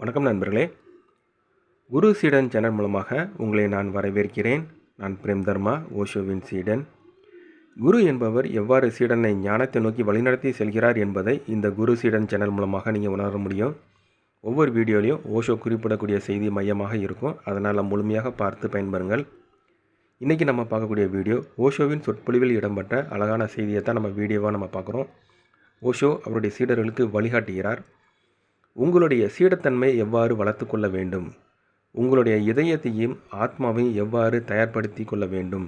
வணக்கம் நண்பர்களே. குரு சீடன் சேனல் மூலமாக உங்களை நான் வரவேற்கிறேன். நான் பிரேம் தர்மா ஓஷோவின் சீடன். குரு என்பவர் எவ்வாறு சீடனை ஞானத்தை நோக்கி வழிநடத்தி செல்கிறார் என்பதை இந்த குரு சீடன் சேனல் மூலமாக நீங்கள் உணர முடியும். ஒவ்வொரு வீடியோலையும் ஓஷோ குறிப்பிடக்கூடிய செய்தி மையமாக இருக்கும். அதனால் முழுமையாக பார்த்து பயன்பெறுங்கள். இன்றைக்கி நம்ம பார்க்கக்கூடிய வீடியோ ஓஷோவின் சொற்பொழிவில் இடம்பெற்ற அழகான செய்தியை தான் நம்ம வீடியோவாக நம்ம பார்க்குறோம். ஓஷோ அவருடைய சீடர்களுக்கு வழிகாட்டுகிறார். உங்களுடைய சீடத்தன்மை எவ்வாறு வளர்த்து கொள்ள வேண்டும்? உங்களுடைய இதயத்தையும் ஆத்மாவையும் எவ்வாறு தயார்படுத்தி கொள்ள வேண்டும்?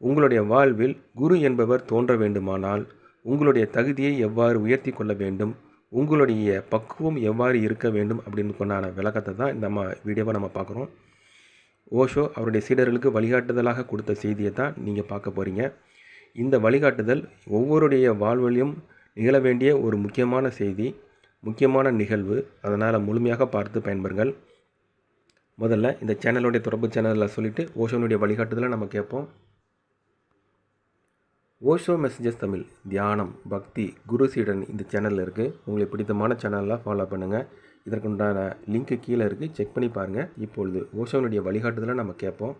உங்களுடைய வாழ்வில் குரு என்பவர் தோன்ற வேண்டுமானால் உங்களுடைய தகுதியை எவ்வாறு உயர்த்தி கொள்ள வேண்டும்? உங்களுடைய பக்குவம் எவ்வாறு இருக்க வேண்டும்? அப்படின்னு கொண்டான விளக்கத்தை தான் நம்ம வீடியோவை நம்ம பார்க்குறோம். ஓஷோ அவருடைய சீடர்களுக்கு வழிகாட்டுதலாக கொடுத்த செய்தியை தான் நீங்கள் பார்க்க போகிறீங்க. இந்த வழிகாட்டுதல் ஒவ்வொருடைய வாழ்விலும் நிகழ வேண்டிய ஒரு முக்கியமான செய்தி. முக்கியமான நிகழ்வு. அதனால் முழுமையாக பார்த்து பயன்பெறுங்கள். முதல்ல இந்த சேனலுடைய தொடர்பு சேனலில் சொல்லிவிட்டு ஓஷோனுடைய வழிகாட்டுதலை நம்ம கேட்போம். ஓஷோ மெசேஜஸ் தமிழ் தியானம் பக்தி குரு சீடன் இந்த சேனலில் இருக்குது உங்களுக்கு பிடித்தமான சேனலில் ஃபாலோ பண்ணுங்கள் இதற்குண்டான லிங்க்கு கீழே இருக்குது செக் பண்ணி பாருங்கள் இப்பொழுது ஓஷோனுடைய வழிகாட்டுதலை நம்ம கேட்போம்.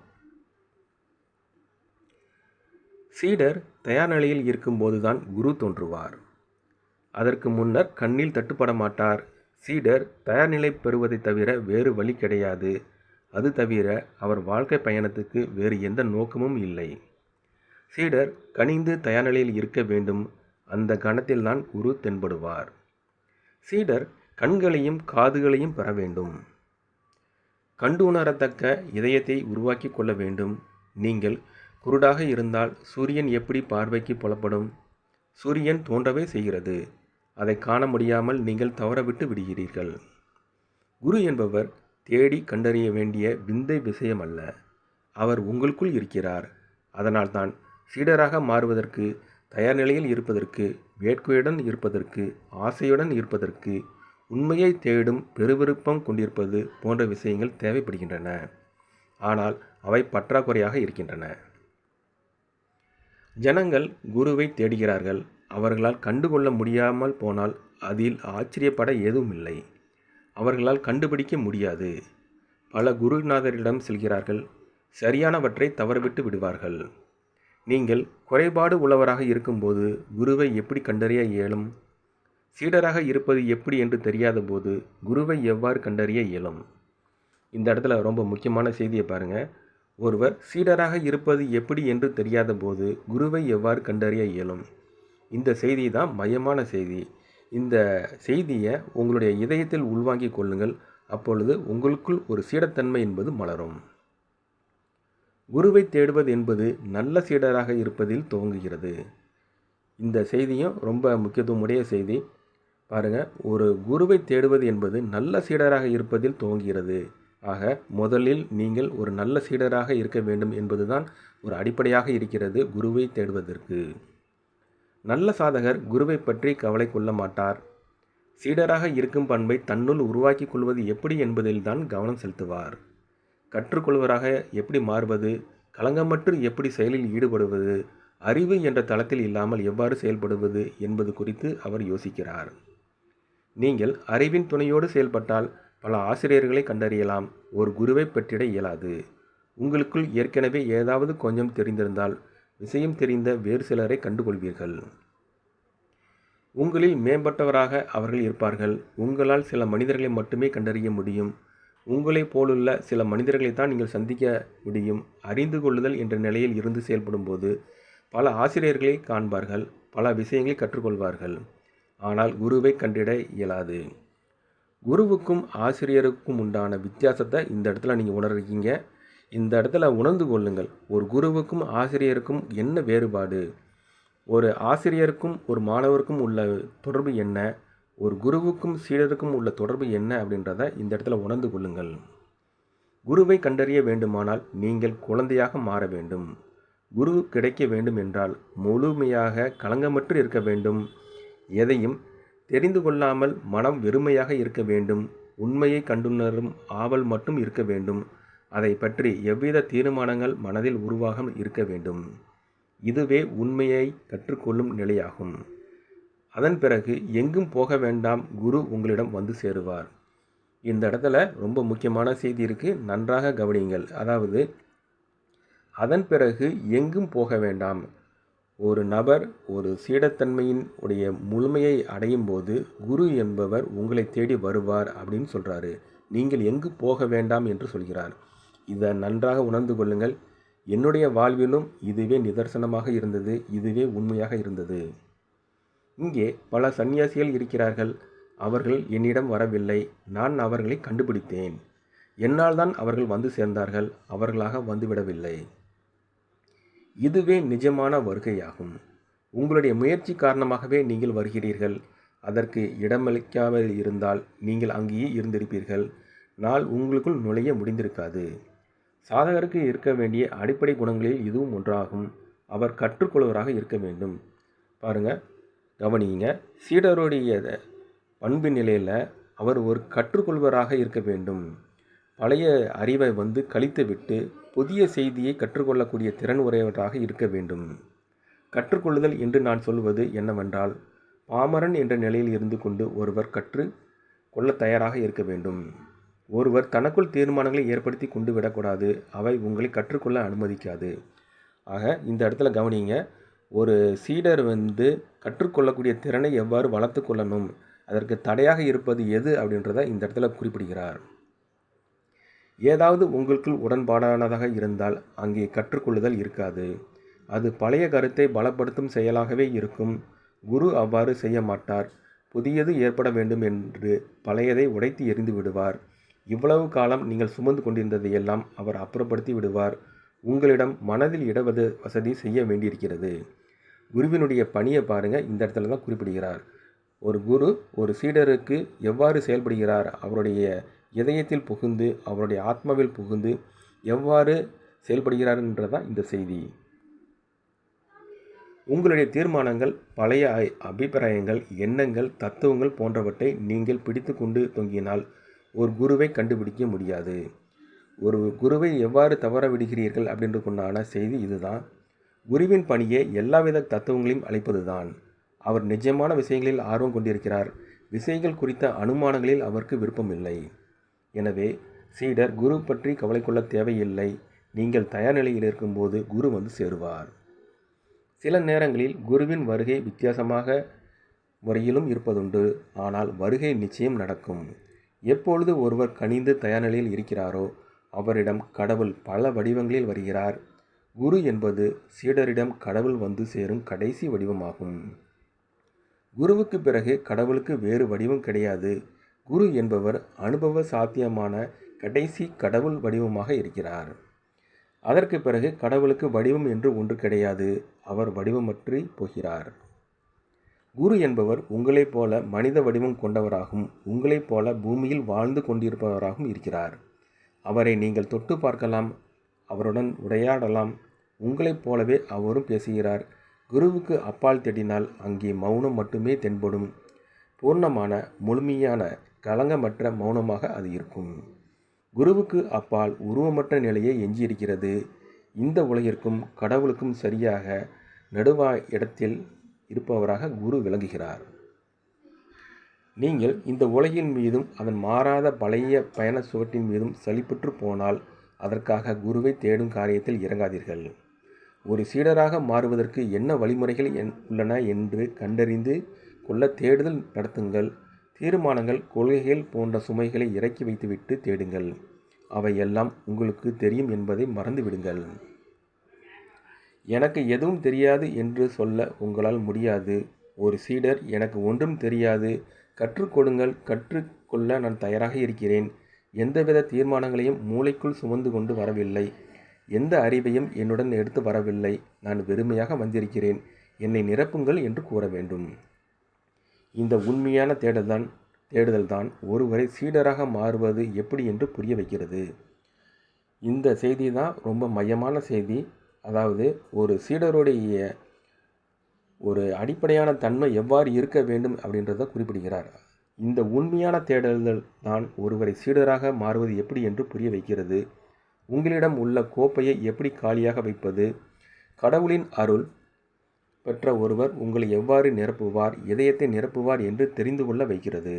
சீடர் தயார் நிலையில் இருக்கும்போது தான் குரு தோன்றுவார். அதற்கு முன்னர் கண்ணில் தட்டுப்பட மாட்டார். சீடர் தயார் நிலை பெறுவதை தவிர வேறு வழி கிடையாது. அது தவிர அவர் வாழ்க்கை பயணத்துக்கு வேறு எந்த நோக்கமும் இல்லை. சீடர் கனிந்து தயார் நிலையில் இருக்க வேண்டும். அந்த கணத்தில்தான் குரு தென்படுவார். சீடர் கண்களையும் காதுகளையும் பெற வேண்டும். கண்டு உணரத்தக்க இதயத்தை உருவாக்கி கொள்ள வேண்டும். நீங்கள் குருடாக இருந்தால் சூரியன் எப்படி பார்வைக்கு புலப்படும்? சூரியன் தோன்றவே செய்கிறது. அதை காண முடியாமல் நீங்கள் தவறவிட்டு விடுகிறீர்கள். குரு என்பவர் தேடி கண்டறிய வேண்டிய விந்தை விஷயம் அல்ல. அவர் உங்களுக்குள் இருக்கிறார். அதனால்தான் சீடராக மாறுவதற்கு தயார் நிலையில் இருப்பதற்கு வேட்கையுடன் இருப்பதற்கு ஆசையுடன் இருப்பதற்கு உண்மையை தேடும் பெருவிருப்பம் கொண்டிருப்பது போன்ற விஷயங்கள் தேவைப்படுகின்றன. ஆனால் அவை பற்றாக்குறையாக இருக்கின்றன. ஜனங்கள் குருவை தேடுகிறார்கள். அவர்களால் கண்டுகொள்ள முடியாமல் போனால் அதில் ஆச்சரியப்பட எதுவுமில்லை அவர்களால் கண்டுபிடிக்க முடியாது. பல குருநாதரிடம் செல்கிறார்கள் சரியானவற்றை தவறவிட்டு விடுவார்கள். நீங்கள் குறைபாடு உள்ளவராக இருக்கும்போது குருவை எப்படி கண்டறிய இயலும்? சீடராக இருப்பது எப்படி என்று தெரியாத போது குருவை எவ்வாறு கண்டறிய இயலும்? இந்த இடத்துல ரொம்ப முக்கியமான செய்தியை பாருங்கள் ஒருவர் சீடராக இருப்பது எப்படி என்று தெரியாத போது குருவை எவ்வாறு கண்டறிய இயலும்? இந்த செய்தி தான் மையமான செய்தி. இந்த செய்தியை உங்களுடைய இதயத்தில் உள்வாங்கிக் கொள்ளுங்கள். அப்பொழுது உங்களுக்குள் ஒரு சீடத்தன்மை என்பது மலரும். குருவை தேடுவது என்பது நல்ல சீடராக இருப்பதில் துவங்குகிறது. இந்த செய்தியும் ரொம்ப முக்கியத்துவமுடைய செய்தி. பாருங்கள் ஒரு குருவை தேடுவது என்பது நல்ல சீடராக இருப்பதில் துவங்குகிறது. ஆக முதலில் நீங்கள் ஒரு நல்ல சீடராக இருக்க வேண்டும் என்பதுதான் ஒரு அடிப்படையாக இருக்கிறது குருவை தேடுவதற்கு. நல்ல சாதகர் குருவை பற்றி கவலை கொள்ள மாட்டார். சீடராக இருக்கும் பண்பை தன்னுள் உருவாக்கி கொள்வது எப்படி என்பதில் தான் கவனம் செலுத்துவார். கற்றுக்கொள்வராக எப்படி மாறுவது களங்கமற்று எப்படி செயலில் ஈடுபடுவது அறிவு என்ற தளத்தில் இல்லாமல் எவ்வாறு செயல்படுவது என்பது குறித்து அவர் யோசிக்கிறார். நீங்கள் அறிவின் துணையோடு செயல்பட்டால் பல ஆசிரியர்களை கண்டறியலாம் ஒரு குருவை பெற்றிட இயலாது. உங்களுக்குள் ஏற்கனவே ஏதாவது கொஞ்சம் தெரிந்திருந்தால் விஷயம் தெரிந்த வேறு சிலரை கண்டுகொள்வீர்கள். உங்களில் மேம்பட்டவராக அவர்கள் இருப்பார்கள். உங்களால் சில மனிதர்களை மட்டுமே கண்டறிய முடியும். உங்களைப் போலுள்ள சில மனிதர்களை தான் நீங்கள் சந்திக்க முடியும். அறிந்து கொள்ளுதல் என்ற நிலையில் இருந்து செயல்படும்போது பல ஆசிரியர்களை காண்பார்கள். பல விஷயங்களை கற்றுக்கொள்வார்கள். ஆனால் குருவை கண்டிட இயலாது. குருவுக்கும் ஆசிரியருக்கும் உண்டான வித்தியாசத்தை இந்த இடத்துல நீங்கள் உணர்றீங்க. இந்த இடத்துல உணர்ந்து கொள்ளுங்கள். ஒரு குருவுக்கும் ஆசிரியருக்கும் என்ன வேறுபாடு? ஒரு ஆசிரியருக்கும் ஒரு மாணவருக்கும் உள்ள தொடர்பு என்ன? ஒரு குருவுக்கும் சீடருக்கும் உள்ள தொடர்பு என்ன அப்படின்றத இந்த இடத்துல உணர்ந்து கொள்ளுங்கள். குருவை கண்டறிய வேண்டுமானால் நீங்கள் குழந்தையாக மாற வேண்டும். குரு கிடைக்க வேண்டும் என்றால் முழுமையாக களங்கமற்று இருக்க வேண்டும். எதையும் தெரிந்து கொள்ளாமல் மனம் வெறுமையாக இருக்க வேண்டும். உண்மையை கண்டுணரும் ஆவல் மட்டும் இருக்க வேண்டும். அதை பற்றி எவ்வித தீர்மானங்கள் மனதில் உருவாக இருக்க வேண்டும். இதுவே உண்மையை கற்றுக்கொள்ளும் நிலையாகும். அதன் பிறகு எங்கும் போக வேண்டாம் குரு உங்களிடம் வந்து சேருவார். இந்த இடத்துல ரொம்ப முக்கியமான செய்தி இருக்குது நன்றாக கவனியுங்கள். அதாவது அதன் பிறகு எங்கும் போக வேண்டாம். ஒரு நபர் ஒரு சீடத்தன்மையின் உடைய முழுமையை அடையும் போது குரு என்பவர் உங்களை தேடி வருவார் அப்படின்னு சொல்கிறாரு நீங்கள் எங்கு போக வேண்டாம் என்று சொல்கிறார். இதை நன்றாக உணர்ந்து கொள்ளுங்கள். என்னுடைய வாழ்விலும் இதுவே நிதர்சனமாக இருந்தது இதுவே உண்மையாக இருந்தது. இங்கே பல சன்னியாசிகள் இருக்கிறார்கள். அவர்கள் என்னிடம் வரவில்லை. நான் அவர்களை கண்டுபிடித்தேன். என்னால் தான் அவர்கள் வந்து சேர்ந்தார்கள். அவர்களாக வந்துவிடவில்லை. இதுவே நிஜமான வருகையாகும். உங்களுடைய முயற்சி காரணமாகவே நீங்கள் வருகிறீர்கள். அதற்கு இடமளிக்காமல் இருந்தால் நீங்கள் அங்கேயே இருந்திருப்பீர்கள். நாள் உங்களுக்குள் நுழைய முடிந்திருக்காது. சாதகருக்கு இருக்க வேண்டிய அடிப்படை குணங்களில் இதுவும் ஒன்றாகும். அவர் கற்றுக்கொள்வராக இருக்க வேண்டும். பாருங்க கவனிங்க. சீடருடைய பண்பு நிலையில் அவர் ஒரு கற்றுக்கொள்வராக இருக்க வேண்டும். பழைய அறிவை வந்து கழித்துவிட்டு புதிய செய்தியை கற்றுக்கொள்ளக்கூடிய திறன் உடையவராக இருக்க வேண்டும். கற்றுக்கொள்ளுதல் என்று நான் சொல்வது என்னவென்றால் பாமரன் என்ற நிலையில் இருந்து கொண்டு ஒருவர் கற்று கொள்ள தயாராக இருக்க வேண்டும். ஒருவர் தனக்குள் தீர்மானங்களை ஏற்படுத்தி கொண்டு விடக்கூடாது அவை உங்களை கற்றுக்கொள்ள அனுமதிக்காது. ஆக இந்த இடத்துல கவனிங்க. ஒரு சீடர் வந்து கற்றுக்கொள்ளக்கூடிய திறனை எவ்வாறு வளர்த்து கொள்ளணும்? அதற்கு தடையாக இருப்பது எது அப்படின்றத இந்த இடத்துல குறிப்பிடுகிறார். ஏதாவது உங்களுக்குள் உடன்பாடானதாக இருந்தால் அங்கே கற்றுக்கொள்ளுதல் இருக்காது. அது பழைய கருத்தை பலப்படுத்தும் செயலாகவே இருக்கும். குரு அவ்வாறு செய்ய மாட்டார். புதியது ஏற்பட வேண்டும் என்று பழையதை உடைத்து எறிந்து விடுவார். இவ்வளவு காலம் நீங்கள் சுமந்து கொண்டிருந்ததையெல்லாம் அவர் அப்புறப்படுத்தி விடுவார். உங்களிடம் மனதில் இடவது வசதி செய்ய வேண்டியிருக்கிறது. குருவினுடைய பணியை பாருங்கள் இந்த இடத்துல தான் குறிப்பிடுகிறார். ஒரு குரு ஒரு சீடருக்கு எவ்வாறு செயல்படுகிறார்? அவருடைய இதயத்தில் புகுந்து அவருடைய ஆத்மாவில் புகுந்து எவ்வாறு செயல்படுகிறார்ன்றதான் இந்த செய்தி. உங்களுடைய தீர்மானங்கள் பழைய அபிப்பிராயங்கள் எண்ணங்கள் தத்துவங்கள் போன்றவற்றை நீங்கள் பிடித்து கொண்டு தொங்கினால் ஒரு குருவை கண்டுபிடிக்க முடியாது. ஒரு குருவை எவ்வாறு தவற விடுகிறீர்கள் அப்படின்றதுக்குண்டான செய்தி இதுதான். குருவின் பணியே எல்லாவித தத்துவங்களையும் அளிப்பதுதான் அவர் நிஜமான விஷயங்களில் ஆர்வம் கொண்டிருக்கிறார். விஷயங்கள் குறித்த அனுமானங்களில் அவருக்கு விருப்பமில்லை. எனவே சீடர் குரு பற்றி கவலை கொள்ள தேவையில்லை. நீங்கள் தயார் நிலையில் இருக்கும்போது குரு வந்து சேருவார். சில நேரங்களில் குருவின் வருகை வித்தியாசமாக முறையிலும் இருப்பதுண்டு. ஆனால் வருகை நிச்சயம் நடக்கும். எப்பொழுது ஒருவர் கனிந்து தயார் நிலையில் இருக்கிறாரோ அவரிடம் கடவுள் பல வடிவங்களில் வருகிறார். குரு என்பது சீடரிடம் கடவுள் வந்து சேரும் கடைசி வடிவமாகும். குருவுக்கு பிறகு கடவுளுக்கு வேறு வடிவம் கிடையாது. குரு என்பவர் அனுபவ சாத்தியமான கடைசி கடவுள் வடிவமாக இருக்கிறார். அதற்கு பிறகு கடவுளுக்கு வடிவம் என்று ஒன்று கிடையாது. அவர் வடிவமற்றி போகிறார். குரு என்பவர் உங்களைப் போல மனித வடிவம் கொண்டவராகவும் உங்களைப் போல பூமியில் வாழ்ந்து கொண்டிருப்பவராகவும் இருக்கிறார். அவரை நீங்கள் தொட்டு பார்க்கலாம் அவருடன் உரையாடலாம். உங்களைப் போலவே அவரும் பேசுகிறார். குருவுக்கு அப்பால் தேடினால் அங்கே மௌனம் மட்டுமே தென்படும். பூர்ணமான முழுமையான களங்கமற்ற மௌனமாக அது இருக்கும். குருவுக்கு அப்பால் உருவமற்ற நிலையே எஞ்சியிருக்கிறது. இந்த உலகிற்கும் கடவுளுக்கும் சரியாக நடுவா இடத்தில் இருப்பவராக குரு விளங்குகிறார். நீங்கள் இந்த உலகின் மீதும் அதன் மாறாத பழைய பயண சுவற்றின் மீதும் சளிப்புற்று போனால் அதற்காக குருவை தேடும் காரியத்தில் இறங்காதீர்கள். ஒரு சீடராக மாறுவதற்கு என்ன வழிமுறைகள் உள்ளன என்று கண்டறிந்து கொள்ள தேடுதல் நடத்துங்கள். தீர்மானங்கள் கொள்கைகள் போன்ற சுமைகளை இறக்கி வைத்துவிட்டு தேடுங்கள். அவையெல்லாம் உங்களுக்கு தெரியும் என்பதை மறந்துவிடுங்கள். எனக்கு எதுவும் தெரியாது என்று சொல்ல உங்களால் முடியாது. ஒரு சீடர் எனக்கு ஒன்றும் தெரியாது. கற்றுக்கொடுங்கள் கற்றுக்கொள்ள நான் தயாராக இருக்கிறேன். எந்தவித தீர்மானங்களையும் மூளைக்குள் சுமந்து கொண்டு வரவில்லை. எந்த அறிவையும் என்னுடன் எடுத்து வரவில்லை. நான் வெறுமையாக வந்திருக்கிறேன். என்னை நிரப்புங்கள் என்று கூற வேண்டும். இந்த உண்மையான தேடல்தான் தேடுதல்தான் ஒருவரை சீடராக மாறுவது எப்படி என்று புரிய வைக்கிறது. இந்த செய்தி தான் ரொம்ப மையமான செய்தி. அதாவது ஒரு சீடருடைய ஒரு அடிப்படையான தன்மை எவ்வாறு இருக்க வேண்டும் அப்படின்றத குறிப்பிடுகிறார். இந்த உண்மையான தேடல்கள் தான் ஒருவரை சீடராக மாறுவது எப்படி என்று புரிய வைக்கிறது. உங்களிடம் உள்ள கோப்பையை எப்படி காலியாக வைப்பது? கடவுளின் அருள் பெற்ற ஒருவர் உங்களை எவ்வாறு நிரப்புவார்? இதயத்தை நிரப்புவார் என்று தெரிந்து கொள்ள வைக்கிறது.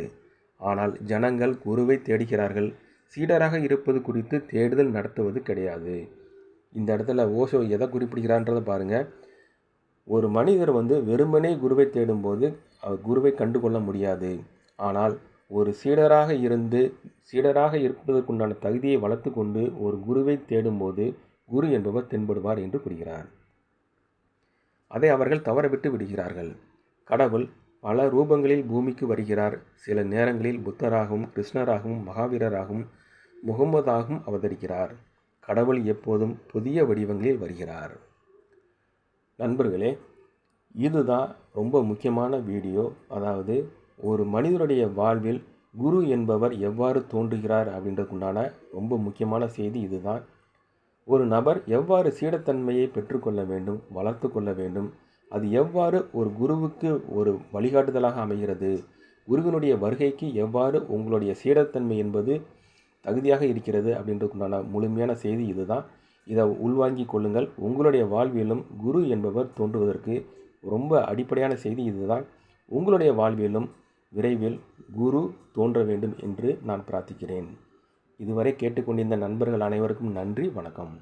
ஆனால் ஜனங்கள் குருவை தேடுகிறார்கள். சீடராக இருப்பது குறித்து தேடுதல் நடத்துவது கிடையாது. இந்த இடத்துல ஓஷோ எதை குறிப்பிடுகிறான்றதை பாருங்கள் ஒரு மனிதர் வந்து வெறுமனே குருவை தேடும்போது அவர் குருவை கண்டுகொள்ள முடியாது. ஆனால் ஒரு சீடராக இருந்து சீடராக இருப்பதற்குண்டான தகுதியை வளர்த்து கொண்டு ஒரு குருவை தேடும்போது குரு என்பவர் தென்படுவார் என்று கூறுகிறார். அதை அவர்கள் தவறவிட்டு விடுகிறார்கள். கடவுள் பல ரூபங்களில் பூமிக்கு வருகிறார். சில நேரங்களில் புத்தராகவும் கிருஷ்ணராகவும் மகாவீரராகவும் முகமதாகவும் அவதரிக்கிறார். கடவுள் எப்போதும் புதிய வடிவங்களில் வருகிறார். நண்பர்களே இதுதான் ரொம்ப முக்கியமான வீடியோ. அதாவது ஒரு மனிதனுடைய வாழ்வில் குரு என்பவர் எவ்வாறு தோன்றுகிறார் அப்படின்றதுக்குண்டான ரொம்ப முக்கியமான செய்தி இதுதான். ஒரு நபர் எவ்வாறு சீடத்தன்மையை பெற்றுக்கொள்ள வேண்டும் வளர்த்து கொள்ள வேண்டும் அது எவ்வாறு ஒரு குருவுக்கு ஒரு வழிகாட்டுதலாக அமைகிறது குருவினுடைய வருகைக்கு எவ்வாறு உங்களுடைய சீடத்தன்மை என்பது தகுதியாக இருக்கிறது அப்படின்றதுக்குண்டான முழுமையான செய்தி இதுதான். இதை உள்வாங்கிக் கொள்ளுங்கள். உங்களுடைய வாழ்வியலும் குரு என்பவர் தோன்றுவதற்கு ரொம்ப அடிப்படையான செய்தி இதுதான். உங்களுடைய வாழ்வியலும் விரைவில் குரு தோன்ற வேண்டும் என்று நான் பிரார்த்திக்கிறேன். இதுவரை கேட்டுக்கொண்டிருந்த நண்பர்கள் அனைவருக்கும் நன்றி வணக்கம்.